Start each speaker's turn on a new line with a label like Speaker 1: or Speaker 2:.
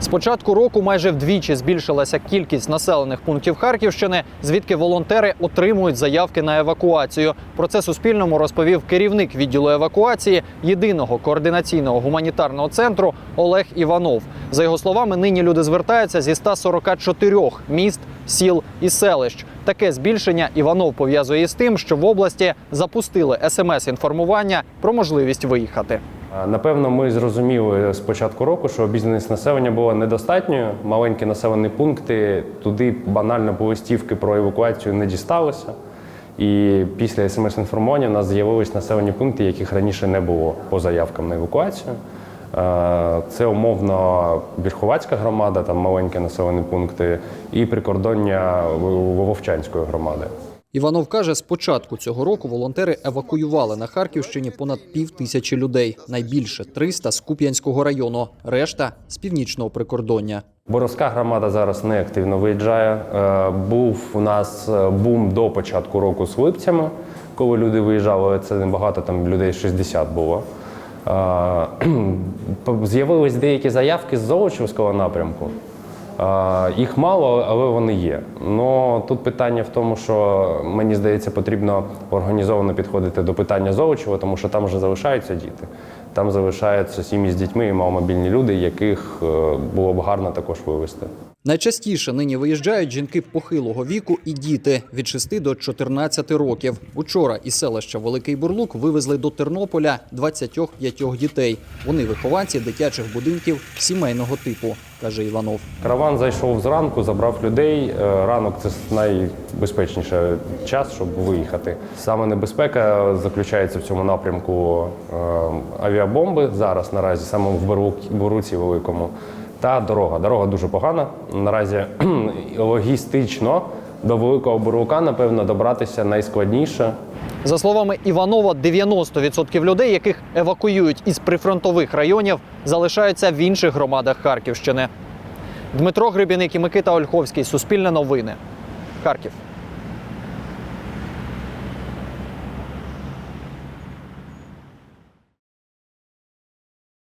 Speaker 1: З початку року майже вдвічі збільшилася кількість населених пунктів Харківщини, звідки волонтери отримують заявки на евакуацію. Про це Суспільному розповів керівник відділу евакуації єдиного координаційного гуманітарного центру Олег Іванов. За його словами, нині люди звертаються зі 144 міст, сіл і селищ. Таке збільшення Іванов пов'язує з тим, що в області запустили смс-інформування про можливість виїхати.
Speaker 2: Напевно, ми зрозуміли з початку року, що обізнаність населення була недостатньою. Маленькі населені пункти туди банально повестівки про евакуацію не дісталися. І після смс-інформування у нас з'явились населені пункти, яких раніше не було по заявкам на евакуацію. Це умовно Вірховацька громада, там маленькі населені пункти, і прикордоння Вовчанської громади.
Speaker 1: Іванов каже, з початку цього року волонтери евакуювали на Харківщині понад пів тисячі людей. Найбільше 300 з Куп'янського району, решта з північного прикордоння.
Speaker 2: Боровська громада зараз не активно виїжджає. Е, Був у нас е, бум до початку року з липцями, коли люди виїжджали, це небагато, там людей 60 було. Е, З'явились деякі заявки з Золочівського напрямку. Їх мало, але вони є. Ну тут питання в тому, що мені здається, потрібно організовано підходити до питання Золочева, тому що там вже залишаються діти. Там залишаються сім'ї з дітьми і маломобільні люди, яких е, було б гарно також вивезти.
Speaker 1: Найчастіше нині виїжджають жінки похилого віку і діти від 6 до 14 років. Учора із селища Великий Бурлук вивезли до Тернополя 25 дітей. Вони вихованці дитячих будинків сімейного типу, каже Іванов.
Speaker 2: Караван зайшов зранку, забрав людей. Е, Ранок це найбезпечніший час, щоб виїхати. Саме небезпека заключається в цьому напрямку е, авіабомби зараз наразі, саме в Бору- Боруці Великому. Та дорога. Дорога дуже погана. Наразі логістично до Великого Борука, напевно, добратися найскладніше.
Speaker 1: За словами Іванова, 90% людей, яких евакуюють із прифронтових районів, залишаються в інших громадах Харківщини. Дмитро Гребіник і Микита Ольховський. Суспільне новини. Харків.